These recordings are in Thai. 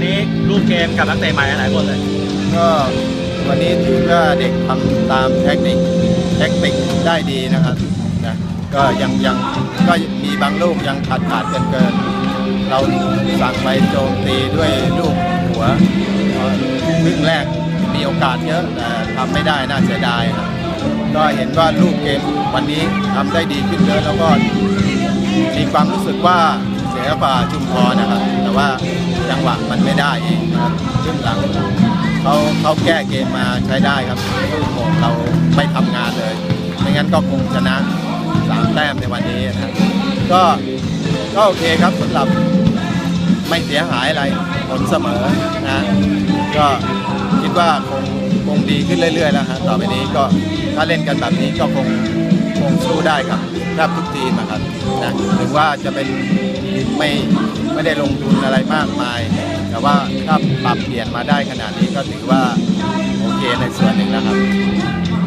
วันนี้รูปเกมกับนักเตะใหม่หลายคนเลย ก็วันนี้ถือว่าเด็กทำตามเทคนิคเทคนิคได้ดีนะครับนะก็ยังยังก็มีบางลูกยังขาดขาดเกินเกิน เราสั่งไปโจมตีด้วยลูกหัวครึ่งแรกมีโอกาสเยอะแต่ทำไม่ได้น่าเสียดายครับก็เห็นว่าลูกเกมวันนี้ทำได้ดีขึ้นเยอะแล้วก็มีความรู้สึกว่าเสียกว่าชุมพรนะครับ แต่ว่า งหวะมันไม่ได้เองนะครับขึ้นหลังเขาเขาแก้เกมมาใช้ได้ครับลูกของเราไม่ทำงานเลย ไม่งั้นก็คงชนะสามแต้มในวันนี้นะครับก็ก็โอเคครับสำหรับไม่เสียหายอะไรผลเสมอนะ ก็คิดว่าคงคงดีขึ้นเรื่อยๆแล้วฮะต่อไปนี้ก็ถ้าเล่นกันแบบนี้ก็คงคงสู้ได้ครับแทบทุกทีมนะครับนะถึงว่าจะเป็นไม่ ไม่ได้ลงทุนอะไรมากมาย แต่ว่าถ้าปรับเปลี่ยนมาได้ขนาดนี้ก็ถือว่าโอเคในส่วนหนึ่งนะครับ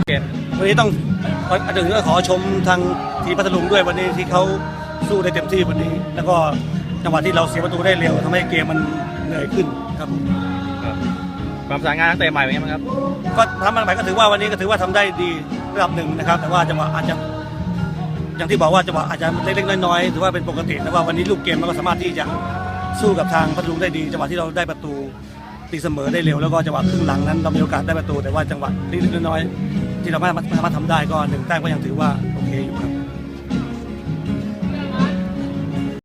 เกมวันนี้ต้องอันหนึ่งก็ขอชมทางทีมพัทลุงด้วยวันนี้ที่เขาสู้ได้เต็มที่วันนี้ แล้วก็จังหวะที่เราเสียประตูได้เร็วทำให้เกมมันเหนื่อยขึ้นครับความประสานงานนักเตะใหม่เป็นไงบ้างครับ ก็ทำมันใหม่ก็ถือว่าวันนี้ก็ถือว่าทำได้ดีระดับหนึ่งนะครับ แต่ว่าจังหวะอาจจะ อย่างที่บอกว่าจังหวะอาจจะเล็กๆน้อยๆถือว่าเป็นปกติแต่ว่าวันนี้ลูกเกมมันก็สามารถที่จะสู้กับทางพัทลุงได้ดีจังหวะที่เราได้ประตูตีเสมอได้เร็วแล้วก็จังหวะครึ่งหลังนั้นเรามีโอกาสได้ประตูแต่ว่าจังหวะเล็กๆน้อยๆที่เราไม่สามารถทำได้ก็หนึ่งแต้มก็ยังถือว่าโอเคอยู่ครับ